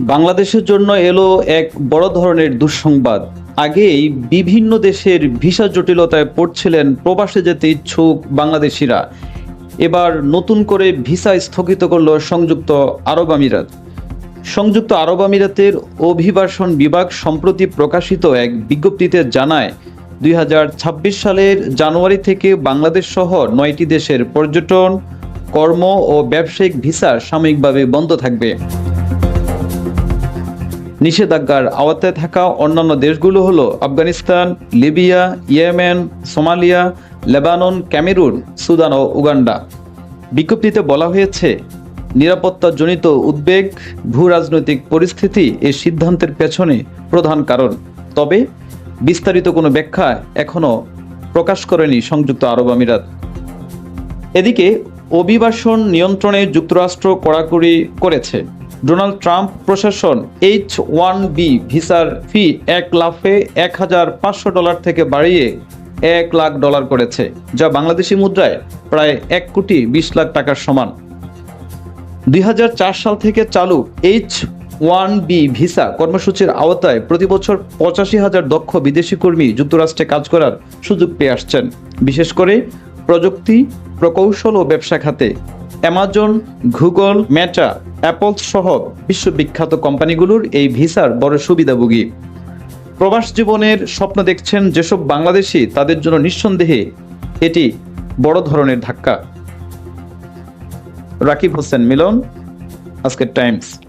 বাংলাদেশের জন্য এলো এক বড় ধরনের দুঃসংবাদ। আগেই বিভিন্ন দেশের ভিসা জটিলতায় পড়ছিলেন প্রবাসে যেতে ইচ্ছুক বাংলাদেশিরা। এবার নতুন করে ভিসা স্থগিত করল সংযুক্ত আরব আমিরাত। সংযুক্ত আরব আমিরাতের অভিবাসন বিভাগ সম্প্রতি প্রকাশিত এক বিজ্ঞপ্তিতে জানায়, দুই হাজার ছাব্বিশ সালের জানুয়ারি থেকে বাংলাদেশ সহ নয়টি দেশের পর্যটন, কর্ম ও ব্যবসায়িক ভিসা সাময়িকভাবে বন্ধ থাকবে। নিষেধাজ্ঞার আওতায় থাকা অন্যান্য দেশগুলো হলো Afghanistan, Libya, Yemen, Somalia, Lebanon, Cameroon, Sudan ও উগান্ডা। বিজ্ঞপ্তিতে বলা হয়েছে, নিরাপত্তাজনিত উদ্বেগ ভূ রাজনৈতিক পরিস্থিতি এই সিদ্ধান্তের পেছনে প্রধান কারণ। তবে বিস্তারিত কোনো ব্যাখ্যা এখনও প্রকাশ করেনি সংযুক্ত আরব আমিরাত। এদিকে অভিবাসন নিয়ন্ত্রণে যুক্তরাষ্ট্র কড়াকড়ি করেছে। ডোনাল্ড ট্রাম্প প্রশাসন এইচ ওয়ান বি ভিসার ফি এক লাফে এক হাজার পাঁচশো ডলার থেকে বাড়িয়ে এক লাখ ডলার করেছে, যা বাংলাদেশি মুদ্রায় প্রায় এক কোটি বিশ লাখ টাকার সমান। দুই হাজার চার সাল থেকে চালু এইচ ওয়ান বি ভিসা কর্মসূচির আওতায় প্রতি বছর পঁচাশি হাজার দক্ষ বিদেশি কর্মী যুক্তরাষ্ট্রে কাজ করার সুযোগ পেয়ে আসছেন। বিশেষ করে প্রযুক্তি, প্রকৌশল ও ব্যবসা খাতে অ্যামাজন, গুগল, মেটা, অ্যাপল সহ বিশ্ববিখ্যাত কোম্পানিগুলোর এই ভিসার বড় সুবিধাভোগী। প্রবাস জীবনের স্বপ্ন দেখছেন যেসব বাংলাদেশি, তাদের জন্য নিঃসন্দেহে এটি বড় ধরনের ধাক্কা। রাকিব হোসেন মিলন, আজকের টাইমস।